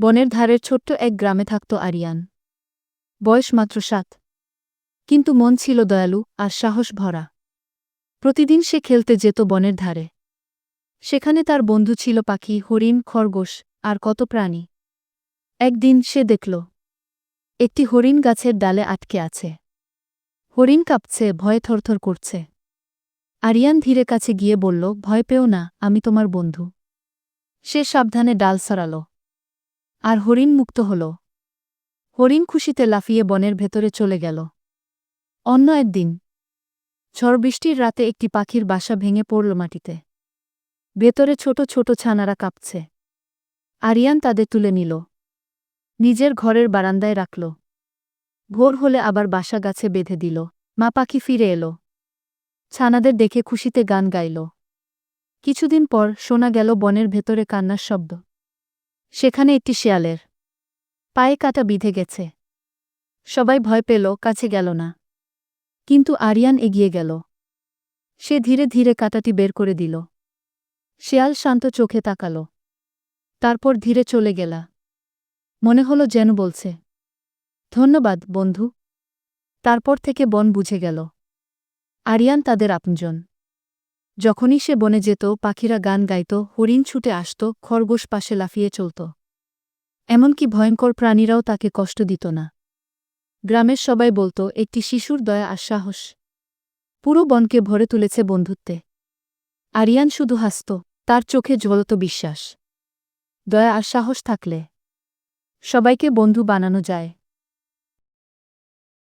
বনের ধারের ছোট্ট এক গ্রামে থাকত আরিয়ান। বয়স মাত্র সাত। কিন্তু মন ছিল দয়ালু আর সাহস ভরা। প্রতিদিন সে খেলতে যেত বনের ধারে। সেখানে তার বন্ধু ছিল পাখি, হরিণ, খরগোশ আর কত প্রাণী। একদিন সে দেখল, একটি হরিণ গাছের ডালে আটকে আছে। হরিণ কাঁপছে, ভয়ে থরথর করছে। আরিয়ান ধীরে কাছে গিয়ে বলল, ভয় পেও না, আমি তোমার বন্ধু। সে সাবধানে ডাল সরাল। আর হরিণ মুক্ত হল। হরিণ খুশিতে লাফিয়ে বনের ভেতরে চলে গেল। অন্য একদিন ঝড় বৃষ্টির রাতে একটি পাখির বাসা ভেঙে পড়ল মাটিতে। ভেতরে ছোট ছোট ছানারা কাঁপছে। আরিয়ান তাদের তুলে নিল। নিজের ঘরের বারান্দায় রাখল। ভোর হলে আবার বাসা গাছে বেঁধে দিল। মা পাখি ফিরে এলো। ছানাদের দেখে খুশিতে গান গাইল। কিছুদিন পর শোনা গেল বনের ভেতরে কান্নার শব্দ। সেখানে একটি শেয়ালের পায়ে কাটা বিঁধে গেছে। সবাই ভয় পেল, কাছে গেল না। কিন্তু আরিয়ান এগিয়ে গেল। সে ধীরে ধীরে কাটাটি বের করে দিল। শেয়াল শান্ত চোখে তাকাল। তারপর ধীরে চলে গেলা। মনে হলো যেন বলছে, ধন্যবাদ, বন্ধু। তারপর থেকে বন বুঝে গেল। আরিয়ান তাদের আপনজন। যখনই সে বনে যেত, পাখিরা গান গাইত, হরিণ ছুটে আসত, খরগোশ পাশে লাফিয়ে চলত। এমনকি ভয়ঙ্কর প্রাণীরাও তাকে কষ্ট দিত না। গ্রামের সবাই বলতো, একটি শিশুর দয়া আর সাহস। পুরো বনকে ভরে তুলেছে বন্ধুত্বে। আরিয়ান শুধু হাসত, তার চোখে জ্বলত বিশ্বাস। দয়া আর সাহস থাকলে সবাইকে বন্ধু বানানো যায়।